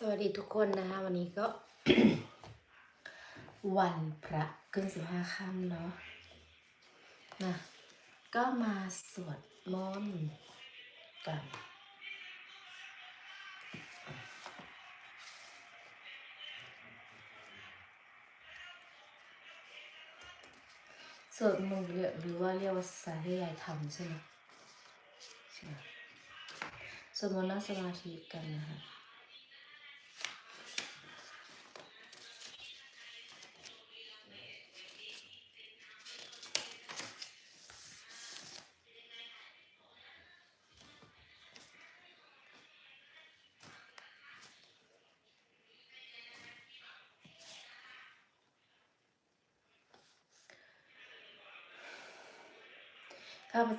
สวัสดีทุกคนนะคะวันนี้ก็ วันพระขึ้นสิบห้าค่ำเนาะนะก็มาสวดมนต์กันสวดมนต์เรียกหรือว่าเรียกว่าสาธยายธรรมใช่ไหมใช่ไหมสวดมนต์นั่งสมาธิกันนะคะ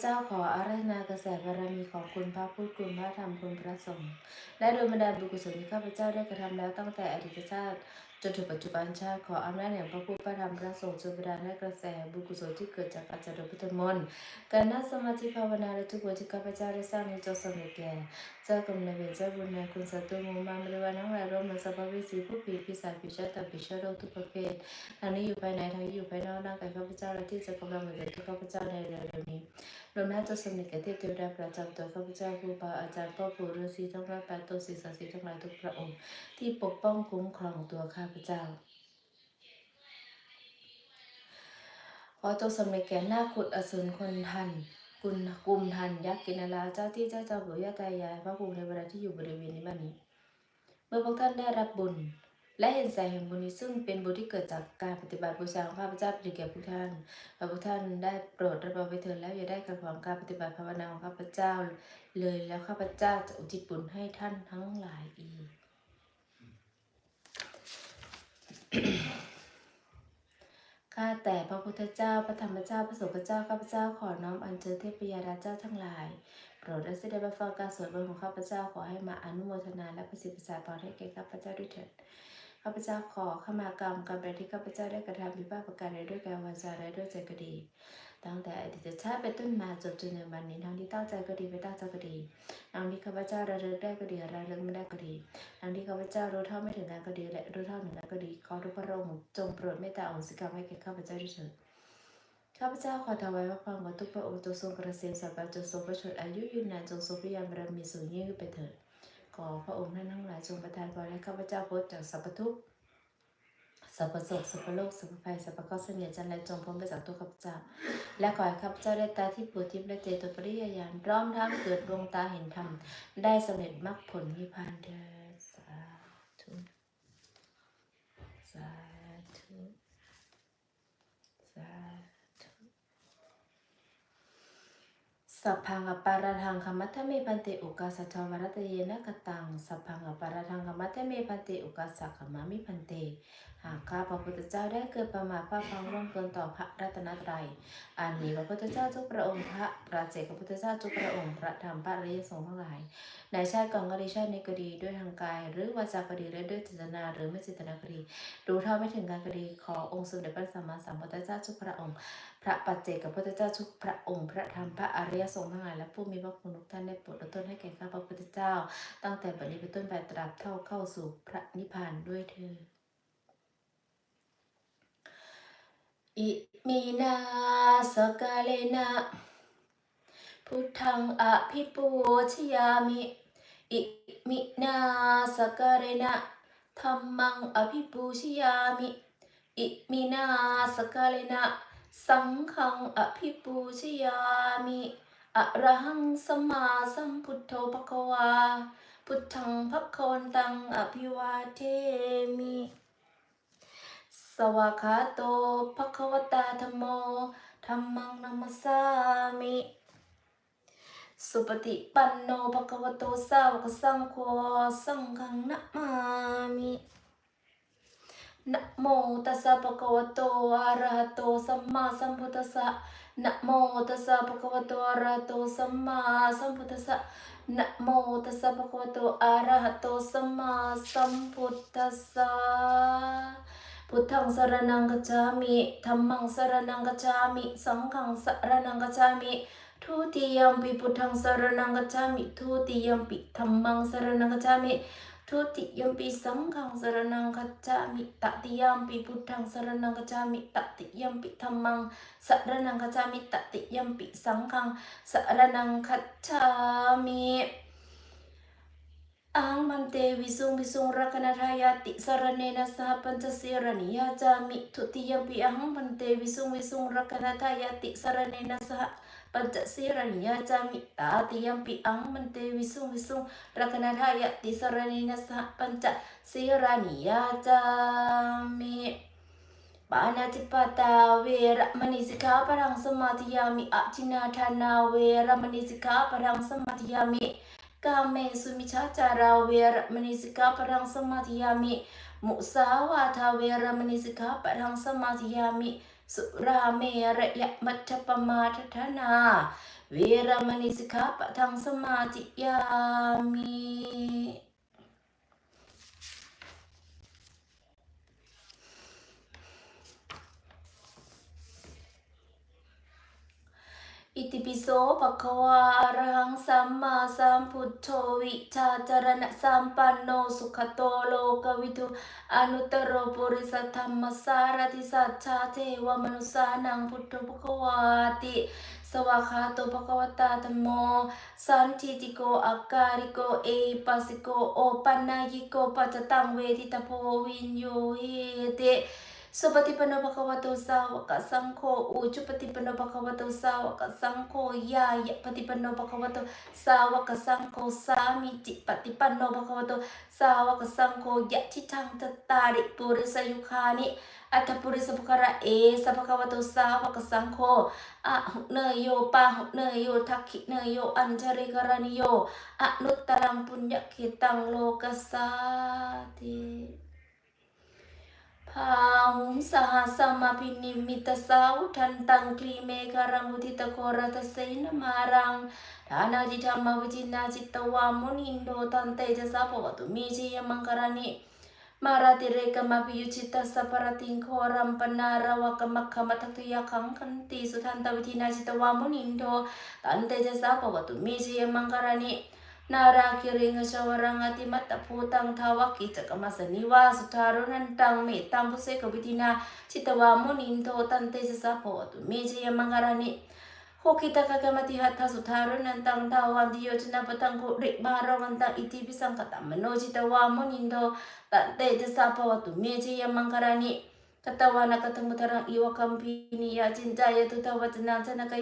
เจ้าขออาราธนากระแสบารมีของคุณพระพุทธคุณพระธรรมคุณพระสงฆ์และโดยบรรดาบุญกุศลที่ข้าพเจ้าได้กระทำแล้วตั้งแต่อดีตชาติจนถึงปัจจุบันชาติขออำนาจแห่งพระพุทธพระธรรมพระสงฆ์จงบันดาลให้กระแสบุญกุศลที่เกิดจากอาจารย์พุทธมนต์การนั่งสมาธิภาวนาและทุกวันที่ข้าพเจ้าได้สร้างในจงสำเร็จแก่เจ้ากรรมนายเวรเจ้าบุญนายคุณสัตว์ตัวมูมาบริวารทั้งหลายรวมทั้งสัพพะเวสีผู้ผีปีศาจผีชาติผีเชื้อโรคทุกประเภททั้งนี้อยู่ภายในทั้งนี้อยู่ภายนอกร่างกายข้าพเจ้าและที่จะกำลังเหมือนทุกข้าพเจ้าในเร็วๆนี้รวมทั้งตัวสนิทแก่เทพเทวดาประจำตัวข้าพเจ้าครูบาอาจารย์พ่อปู่ฤาษีทั้งหลายแปดตัวศีรษะสีทั้งหลายทุกพระองค์ที่ปกป้องคุ้มครองตัวข้าพเจ้าขอจงสำเร็จแก่หน้าขุดอสูรคนทันกุลกุมทันยักษ์กินาราเจ้าที่เจ้าเจ้าปู่ย่าตายายพระภูมิเทวดาที่อยู่บริเวณนี้บ้านนี้ เมื่อพวกท่านได้รับบุญ และเห็นแสงแห่งบุญนี้ซึ่งเป็นบุญที่เกิดจากการปฏิบัติบูชาของข้าพเจ้าเป็นแก่พวกท่านขอพวกท่านได้โปรดรับเอาไว้เถิดแล้วอย่าได้ขัดขวางการปฏิบัติภาวนาของข้าพเจ้า เลยแล้วข้าพเจ้าจะอุทิศบุญให้ท่านทั้งหลายอีก ข้าแต่พระพุทธเจ้า พระธรรมเจ้า พระสงฆ์เจ้า ข้าพเจ้าขอน้อมอัญเชิญเทพยดาเจ้าทั้งหลาย โปรดได้เสด็จมาฟังการสวดมนต์ของข้าพเจ้าขอให้มาอนุโมทนาและประสิทธิ์ประสาทพรให้แก่ข้าพเจ้าด้วยเถิด ข้าพเจ้าขอขมากรรมกรรมใดที่ข้าพเจ้าได้กระทำผิดพลาดประการใดด้วยกายวาจาและด้วยใจก็ดี ตั้งแต่อดีตชาติเป็นต้นมาจนจนถึงวันนี้ทั้งที่ตั้งใจก็ดีไม่ตั้งใจก็ดีทั้งที่ข้าพเจ้าระลึกได้ก็ดีระลึกไม่ได้ก็ดีทั้งที่ข้าพเจ้ารู้เท่าไม่ถึงการก็ดีและรู้เท่าถึงการก็ดีขอทุกพระองค์จงโปรดเมตตาอโหสิกรรมให้แก่ข้าพเจ้าด้วยเถิดข้าพเจ้าขอถวายพระพรว่าทุกพระองค์จงทรงกระเซ็นสัพพะจงทรงประชดอายุยืนนานจงทรงพยายามบารมีสูงยิ่งไปเถิดขอพระองค์ท่านทั้งหลายจงประทานพรให้ข้าพเจ้าพ้นจากสรรพทุกข์ สรรพสุขสรรพโลกสรรพภัยสรรพข้อเสนียจันไรจงพ้นไปจากตัวข้าพเจ้า และขอให้ข้าพเจ้าได้ตาที่ปูทิพย์และเจโตปริยญาณร้อมทั้งเกิดดวงตาเห็นธรรม ได้สำเร็จมรรคผลนิพพานเถิดสาธุสาธุสาธุ สัพพังอปาราทังคมัตเมพันเตอุกาสัจวรัตเยนะกตังสัพพังอปาราทังคมัตเมพันเตอุกาสักขมามิพันเต หากข้าพระพุทธเจ้าได้เกิดประมาทพลาดพลั้งร่วงเกินต่อพระรัตนตรัยอันนี้พระพุทธเจ้าทุกพระองค์พระปราเจกพระพุทธเจ้าทุกพระองค์พระธรรมพระอริยสงฆ์ทั้งหลายในชาติก่อนก็ดีชาตินี้ก็ดีด้วยทางกาย หรือวาจาก็ดีและด้วยเจตนาหรือไม่เจตนาก็ดีรู้เท่าไม่ถึงการก็ดีขอองค์สมเด็จพระสัมมาสัมพุทธเจ้าทุกพระองค์ ระปัจเจกพุทธเจ้าทุกพระองค์พระธรรมพระอริยสงฆ์ทั้งหลายและผู้มีพระคุณทุกท่านได้โปรดอุทิศให้แก่ข้าพระพุทธเจ้า ตั้งแต่บัดนี้เป็นต้นไปตราบเท่าเข้าสู่พระนิพพานด้วยเธออิมินาสกาเลนะพุทธังอภิปูชยามิอิมินาสการะนะธัมมังอภิปูชยามิอิมินาสการะนะ สังฆังอภิปูชยามิอะระหังสัมมาสัมพุทโธภควา พุทธังภควันตังอภิวาเทมิ สวากาโตภควตาธรรมโมธัมมังนัมสสามิ สุปฏิปันโนภควโตสาวกสังโฆสังฆังนะมามิ นะโมตัสสะภะคะวะโตอะระหะโตสัมมาสัมพุทธัสสะนะโมตัสสะภะคะวะโตอะระหะโตสัมมาสัมพุทธัสสะนะโมตัสสะภะคะวะโตอะระหะโตสัมมาสัมพุทธัสสะพุทธังสรนังกัจฉามิธัมมังสรนังกัจฉามิ สังฆังสรนังกัจฉามิทุติยมปิพุทธังสรนังกัจฉามิทุติยมปิธัมมังสรนังกัจฉามิ ทุติยมปีสังฆังสรนังคัจฉามิตติยมปีพุทธังสรนังคัจฉามิตติยมปีธรรมังสรนังคัจฉามิตติยมปีสังฆังสรนังคัจฉามิอังมันเตวิสุงวิสุงรักนัทายาติสรเนนะสหปัญจเสรณิยาจามิทุติยมปีอังมันเตวิสุงวิสุงรักนัทายาติสรเนนะสห ปัญจเสรณิยาจามิตาติยมปีอังมันเตวิสุงวิสุงรักนัทายติสรเนนะสหปัญจเสรณิยาจามิปานาติปตาเวรมณีสิกขาปรังสมาธิยามิอจินาทานาเวรมณีสิกขาปรังสมาธิยามิกาเมสุมิชาจาราเวรมณีสิกขาปรังสมาธิยามิมุสาวาทาเวรมณีสิกขาปรังสมาธิยามิ สุราเมระยะมัชปมาทธนา เวรมณีสิกขาปรังสมาธิยามี อิติปิโสภะคะวาอะระหังสัมมาสัมพุทโธวิชาจารณะสัมปันโนสุขโตโลกวิทูอนุตตรปุริสธรรมสารติสัจจาเทวมนุสานังพุทโธภะคะวาติสวากขาโตภะควตาธัมโม สันทิติโกอาการิโก เอปัสสิโก โอปันนายิโก ปัจจตังเวทิตาโพวินโยเฮเต สุปฏิปันโนภควโตสาวกสังโฆอุจุปฏิปันโนภควโตสาวกสังโฆยายะปฏิปันโนภควโตสาวกสังโฆสามิจิปฏิปันโนภควโตสาวกสังโฆยะทิทังตตาริปุริสยุคานิอัตปุริสภคระเอสัพพควโตสาวกสังโฆอะหุเนยโยปาหุเนยโยทักขิเนยโยอัญชริกรณิโยอนุตตรังปุญญคิตังโลกัสสาติ พาหุงสหสมาพินิมิตสาวทันตังคลีเมฆารังอุทิตโครัตเสนมารังฐานาจิธรรมวิจินาจิตตวามุนินโดตันเตจะสาภวตุมีจียมังคารานิมาราติเรกมาปิยุจิตตสัพรติงโครัมปนาราวกมัคคมัทักตุยาคังคันติสุทันตวิธินาจิตวามุนินโดตันเตจะสาปวตุมีจียมังกรณี นาราคิริงชาวรังอติมัตตภูตังทาวกิจกมัสนิวาสุทารุนันตังเมตังพุเสกวิทินาชิตวามุนินโทตันเตสสะโพตุเมจยมังการานิโอคิตากากามติหัตถสุทารุนันตังทาวันติโยชนะปตังโคริบารวันตังอิติปิสังกตัมมโนจิตวามุนินโทตันเตสสะโพตุเมจยมังการานิ Katawana katamutaran iwa kampini ya cinta ya tutawa tenang tanaka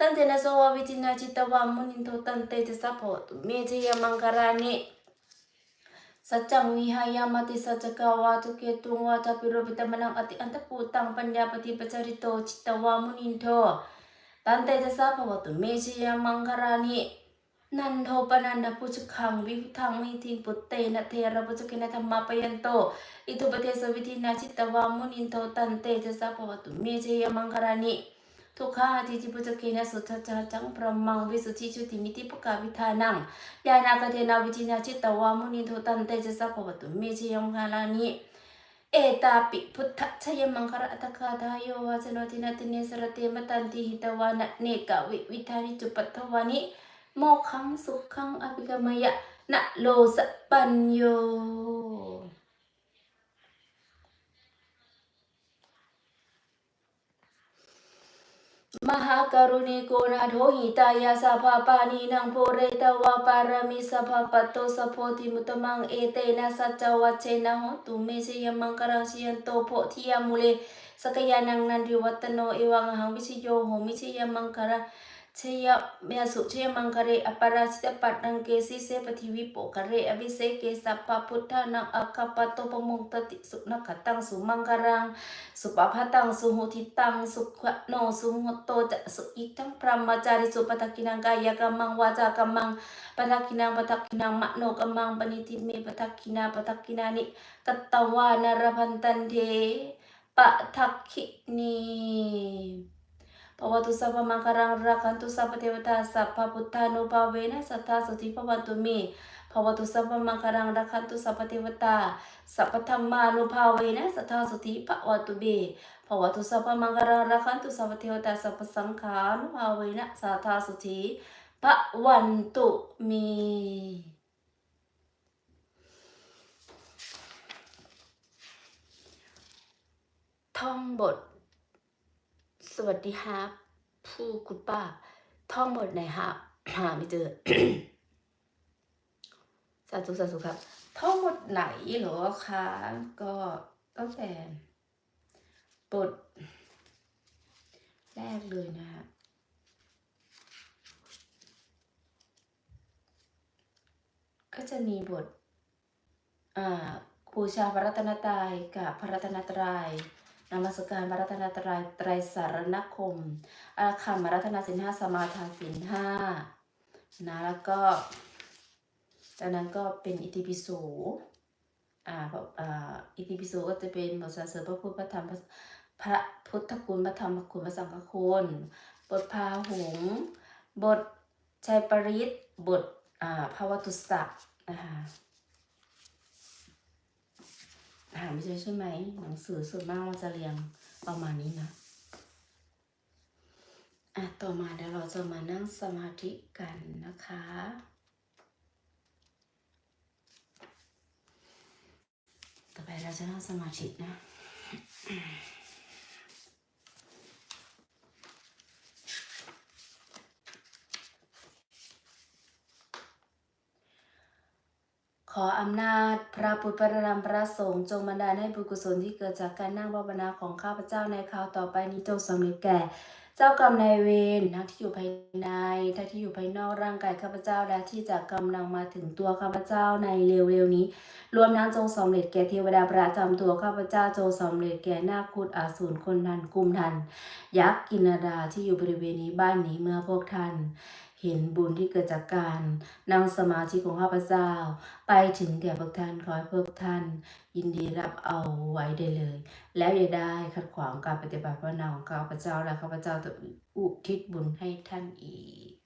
สันเทนะโสววิจินาจิตวามุนินโทตันเตจะสัพพตุเมจยมังการานิสัจจังวิหายามติสัจกาวาทุเกตุงวาทปิโรปิตมนังอติอันตปูตังปัญญาปฏิปจาริโตจิตวามุนินโทตันเตจะสัพพตุเมจยมังการานินันโทปนันดาปุจขังวิทังมิทิงปุตเตนะเทระปุจกินะธรรมปยันโตอิทุปเทสวิธินาจิตวามุนินโทตันเตจะสัพพตุเมจยมังการานิ ทุกข้าทิจิปุจเกนะสุทัจจจังพระมังวิสุทธิชุติมิติปกาวิธานังยานากเทนาวิจินาจิตตวามุนิโทตันเตจะสัพพวตุเมชยมคาลานิเอตาปิพุทธชยมังคระตะคาทายโยวาสโนตินาติเนสรเตมตันติหิตวานะเนกะวิวิธานิจุปัตถวานิโมขังสุขังอภิกมยะนะโลสปัญโย มหากรุณิโกนาโทหิตายาสัพพปานีนังโพเรตวาปารมิสัพพปตโตสัพโพธิมุตมังเอเตนะสัจวัชเชนะหตุเมชยมังคารังชิยันโตโพธิยามุเลสกยานังนันทิวัตโนเอวังหังวิชโยโหมิชยมังคารา ชยเมสุเชยมังคาเรอปาราชิตปัตตังเกสิเสปทิวิโปคเรอภิเสเกสัพพพุทธานังอัคคปโตปมงตติสุนักขตังสุมังครังสุปภาตังสุหุทิตังสุขะโนสุหุโตจะสุอิตังพรหมจาริสุปทักขินังกายกัมมังวาจากัมมังปทักขินังปทักขินังมโนกัมมังปณิทิเมปทักขินาปทักขินานิกตวานารพันตันเทปทักขินี ภวตุสัพพมังคารังรักขันตุสัพพเทวตาสัพพุทธานุภาเวนะสัทธาสุธิภวันตุมีภวตุสัพพมังคารังรักขันตุสัพพเทวตาสัพธรรมานุภาเวนะสัทธาสุธิภวันตุเบภวตุสัพพมังคารังรักขันตุสัพพเทวตาสัพสังขานุภาเวนะสัทธาสุธิภวันตุมีท่องบท สวัสดีครับ ผู้คุณป้า ท่องบทไหนฮะหาไม่เจอ สาธุสาธุครับ ท่องบทไหนหรอคะก็ตั้งแต่บทแรกเลยนะฮะก็จะมีบทอ่าบูชาพระรัตนตรัยกับพระรัตนตรัย นมัสการพระรัตนตรัยไตรสารณคม อาคัมรัตนสินห้าสมาทานสินห้านะแล้วก็จากนั้นก็เป็นอิติปิโสอ่าอ่าอิติปิโสก็จะเป็นบทสรรเสริญพระพุทธพระธรรมพระพุทธคุณพระธรรมคุณพระสังฆคุณบทพาหงส์บทชัยปริตบทอ่าภาวตุสสะนะคะ หาไม่ใช่ใช่ไหมหนังสือส่วนมากเราจะเรียงประมาณนี้นะอะต่อมาเดี๋ยวเราจะมานั่งสมาธิกันนะคะต่อไปเราจะนั่งสมาธินะ ออำนาจพระพุทธพระธรรมพระสงฆ์จงบันดาลให้บุญกุศลที่เกิดจากการนั่งภาวนาของข้าพเจ้าในคราวต่อไปนี้จงสำเร็จแก่ เจ้ากรรมนายเวรทั้งที่อยู่ภายในทั้งที่อยู่ภายนอกร่างกายข้าพเจ้าและที่จะกำลังมาถึงตัวข้าพเจ้าในเร็วๆนี้ รวมทั้งจงสำเร็จแก่เทวดาประจำตัวข้าพเจ้าจงสำเร็จแก่นาคคุดอาสูรคนทันกุมทัน ยักษ์กินดาที่อยู่บริเวณนี้บ้านนี้เมื่อพวกท่าน เห็นบุญที่เกิดจากการนั่งสมาธิของข้าพเจ้า ไปถึงแก่พวกท่านขอให้พวกท่าน ยินดีรับเอาไว้ได้เลย แล้วอย่าได้ขัดขวางการปฏิบัติภาวนาของข้าพเจ้าและข้าพเจ้าจะอุทิศบุญให้ท่านอีก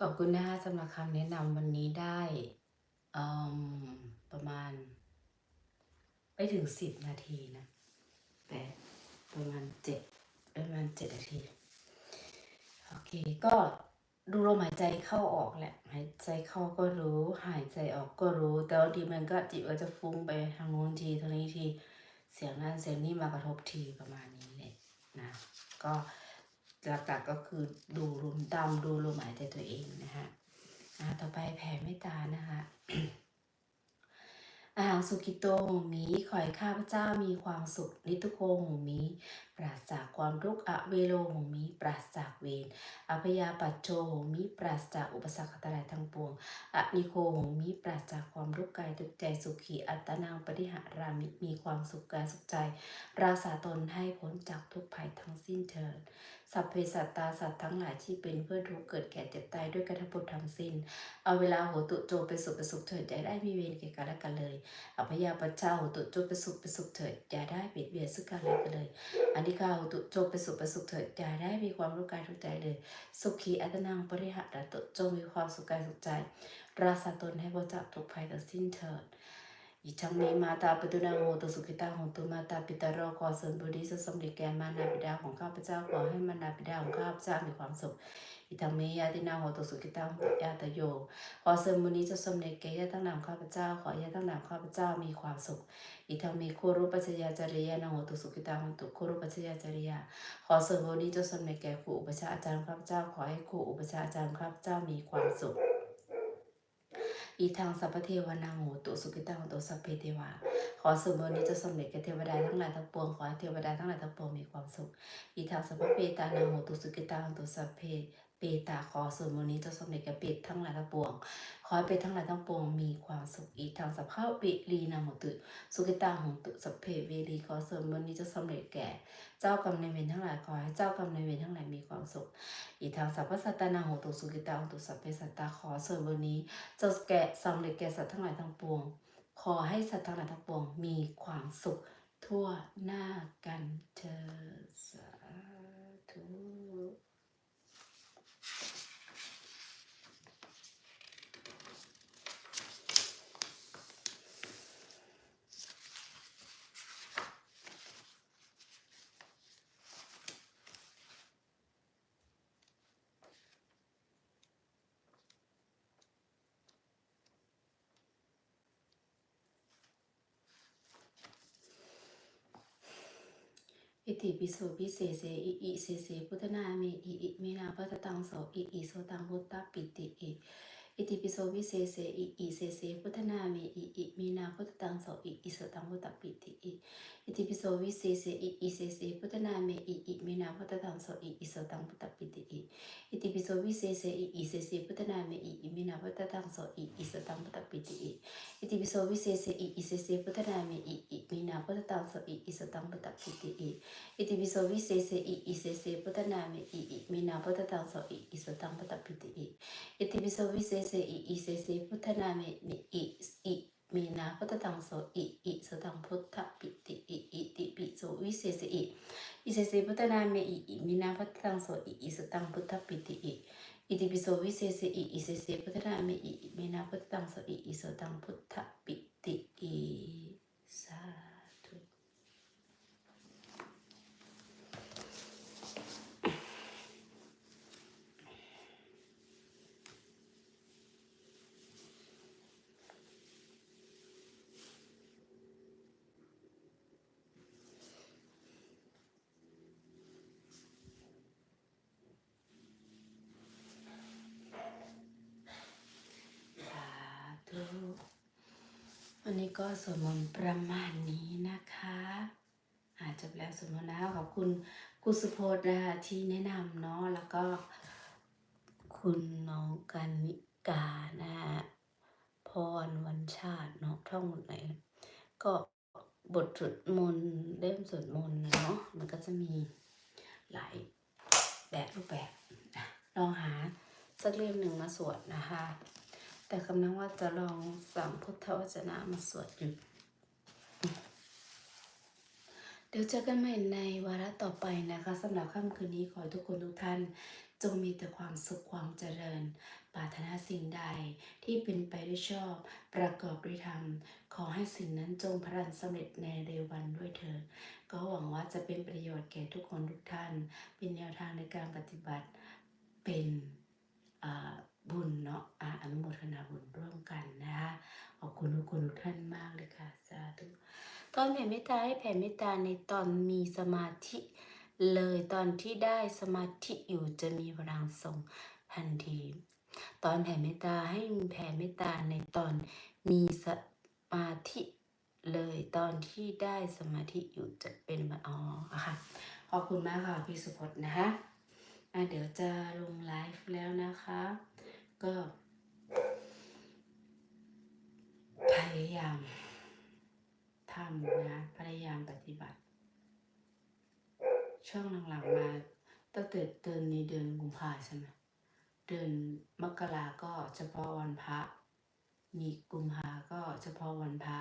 ขอบคุณนะคะสำหรับคำแนะนำวันนี้ได้ประมาณไม่ถึงสิบนาทีนะแต่ประมาณเจ็ดประมาณเจ็ดนาทีโอเคก็ดูลมหายใจเข้าออกแหละ หายใจเข้าก็รู้ หายใจออกก็รู้ แต่บางทีมันก็จิตก็จะฟุ้งไปทางโน้นทีทางนี้ที เสียงนั้นเสียงนี้มากระทบทีประมาณนี้แหละนะ ก็ หลักๆก็คือดูลมดำดูลมหายใจตัวเองนะคะอ่าต่อไปแผ่เมตตานะคะอาหารสุกิโตหงมีขอให้ข้าพเจ้ามีความสุขนิทุโคโหมีปราศจากความทุกข์อเวโลโหมีปราศจากเวรอภยาปัจโจโหมีปราศจากอุปสรรคทั้งหลายทั้งปวงอนิโคโหมีปราศจากความทุกข์กายทุกใจสุขีอัตนังปฏิหารามิ มีความสุขกายสุขใจ รักษาตนให้พ้นจากทุกภัยทั้งสิ้นเถิดสัพเพสัตตาสัตว์ทั้งหลายที่เป็นเพื่อทุกเกิดแก่เจ็บตายด้วยกันทั้งหมดทั้งสิ้น เอาเวลาโหตุโจไปสุขไปสุขเถิดอย่าได้มีเวรแก่กันและกันเลยอภยาปัจเจ้าโหตุโจไปสุขไปสุขเถิดอย่าได้เบียดเบียนซึ่งกันและกันเลยที่ข้าโหตุโจไปสุขไปสุขเถิดอย่าได้มีความรู้กายรู้ใจเลย สุขีอัตนังปริหะระตุจงมีความสุขกายสุขใจ ราสาตนให้พ้นจากทุกภัยทั้งสิ้นเถิดอิชังเมมาตาปิตุนาโหตุสุขิตาของตุมาตาปิตารอขอเสริมบุรีสมเด็จแก่มารดาบิดาของข้าพเจ้าขอให้มารดาบิดาของข้าพเจ้ามีความสุข อิทังเมยาตินาโหตุสุขิตาโหตุยาตโย ขอเสริมบุนี้จะสมเด็จแก่ญาติทั้งนามข้าพเจ้า ขอญาตั้งนามข้าพเจ้ามีความสุข อิทังเมโครุปัจจยาจริยานาโหตุสุขิตาโหตุโครุปัจจยาจริยา ขอเสริมบุนี้จะสมเด็จแก่ครูอุปชาอาจารย์ข้าพเจ้า ขอให้ครูอุปชาอาจารย์ข้าพเจ้ามีความสุขอีทางสัพพเทวนาโหตุสุขิตังโตุสัพเพเทวา ขอส่วนบุญนี้จะสำเร็จแก่เทวดาทั้งหลายทั้งปวง ขอให้เทวดาทั้งหลายทั้งปวงมีความสุข อีทางสัพเปตานาโหตุสุขิตังโตุสัพเพ ปตาขอส่วนบุญนี้จะสำเร็จแก่เปตทั้งหลายทั้งปวง ขอให้เปตทั้งหลายทั้งปวงมีความสุขอีทางสัพพะเปรีนาโหตุ สุขิตังตุสัพเพเวรีขอส่วนบุญนี้จะสำเร็จแก่ เจ้ากรรมนเวรทั้งหลายขอให้เจ้ากรรมนเวรทั้งหลายมีความสุข อีทางสัพพสัตตานาโหตุสุขิตังตุสัพเพสัตตาขอส่วนบุญนี้จะแก่สำเร็จแก่สัตว์ทั้งหลายทั้งปวง ขอให้สัตว์ทั้งหลายทั้งปวงมีความสุขทั่วหน้ากันเธอสาธุ อิ ติปิโสปิเสเสอิอิเสเสพุทธนาเมอิอิเมนาพัตตังโสอิอิโสตังพุตตปิติอิ อิติปิโสปิเสเสอิอิเสเสพุทธนาเมอิอิเมนาพุทธตังโสอิอิโสตังพุตตปิติอิอิติปิโสวิเศษอิอิเสเสพุทธนาเมอิอิเมนาพุทธตังโสอิอิโสตังพุตตปิติอิอิติปิโสวิเศษอิอิเสเสพุทธนาเมอิอิเมนาพุทธตังโสอิอิโสตังพุตตปิติอิอิติปิโสวิเศษอิอิเสเสพุทธนาเมอิอิเมนาพุทธตังโสอิอิโสตังพุตตปิติอิอิติปิโสวิเศษอิอิเสเสพุทธนามิอิอิมินาพุทธตังโสอิอิสตังพุทธปิติอิอิติปิโสวิเศษอิอิเสเสพุทธนามิอิอิมินาพุทธตังโสอิอิสตังพุทธปิติอิอิติปิโสวิเศษอิอิเสเสพุทธนามิอิอิมินาพุทธตังโสอิอิสตังพุทธปิติอิอิติปิโสวิเศษอิอิเสเสพุทธนามิอิอิมินาพุทธตังโสอิอิสตังพุทธปิติอิสาธุ สาธุ วันนี้ก็สวดมนต์ประมาณนี้นะคะ อาจจะแล้วสวดมนต์แล้วขอบคุณคุณสุโพธนะคะที่แนะนำเนาะแล้วก็ คุณน้องกันนิกานะฮะพรวันชาติเนาะท่องหมดไหนก็บทสวดมนต์เล่มสวดมนต์เนาะมันก็จะมีหลายแบบรูปแบบลองหาสักเล่มหนึ่งมาสวดนะคะ แต่กำลังว่าจะลองสั่งพุทธวจนะมาสวดอยู่ เดี๋ยวเจอกันใหม่ในวาระต่อไปนะคะสำหรับค่ำคืนนี้ขอให้ทุกคนทุกท่าน จงมีแต่ความสุขความเจริญ ปรารถนาสิ่งใดที่เป็นไปด้วยชอบ ประกอบด้วยธรรม ขอให้สิ่งนั้นจงพลันสำเร็จในเร็ววันด้วยเถิดก็หวังว่าจะเป็นประโยชน์แก่ทุกคนทุกท่าน เป็นแนวทางในการปฏิบัติเป็นอ่า บุญเนาะอาอนุโมทนาบุญร่วมกันนะคะขอบคุณทุกคนทุกท่านมากเลยค่ะ สาธุตอนแผ่เมตตาให้แผ่เมตตาในตอนมีสมาธิ เลยตอนที่ได้สมาธิอยู่จะมีพลังส่งทันที ตอนแผ่เมตตาให้แผ่เมตตาในตอนมีสมาธิเลยตอนที่ได้สมาธิอยู่จะเป็นแบบอ๋อค่ะขอบคุณมากค่ะพี่สุพจน์นะคะเดี๋ยวจะลงไลฟ์แล้วนะคะ ก็ พยายามทำนะพยายามปฏิบัติ ช่วงหลังๆมาตั้งแต่เดือนนี้เดือนกุมภาใช่ไหมเดือนมกราก็เฉพาะวันพระ มีกุมภาก็เฉพาะวันพระ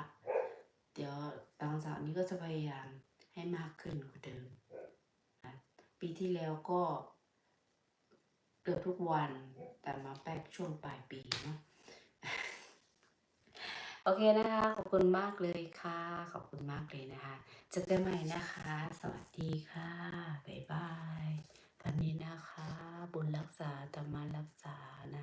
เดี๋ยวหลังจากนี้ก็จะพยายามให้มากขึ้นกว่าเดิม ปีที่แล้วก็ เกือบทุกวัน แต่มาแป๊กช่วงปลายปีเนาะโอเคนะคะ ขอบคุณมากเลยค่ะ ขอบคุณมากเลยนะคะเจอกันใหม่นะคะ สวัสดีค่ะ บ๊ายบายวันนี้นะคะ บุญรักษาธรรมรักษานะ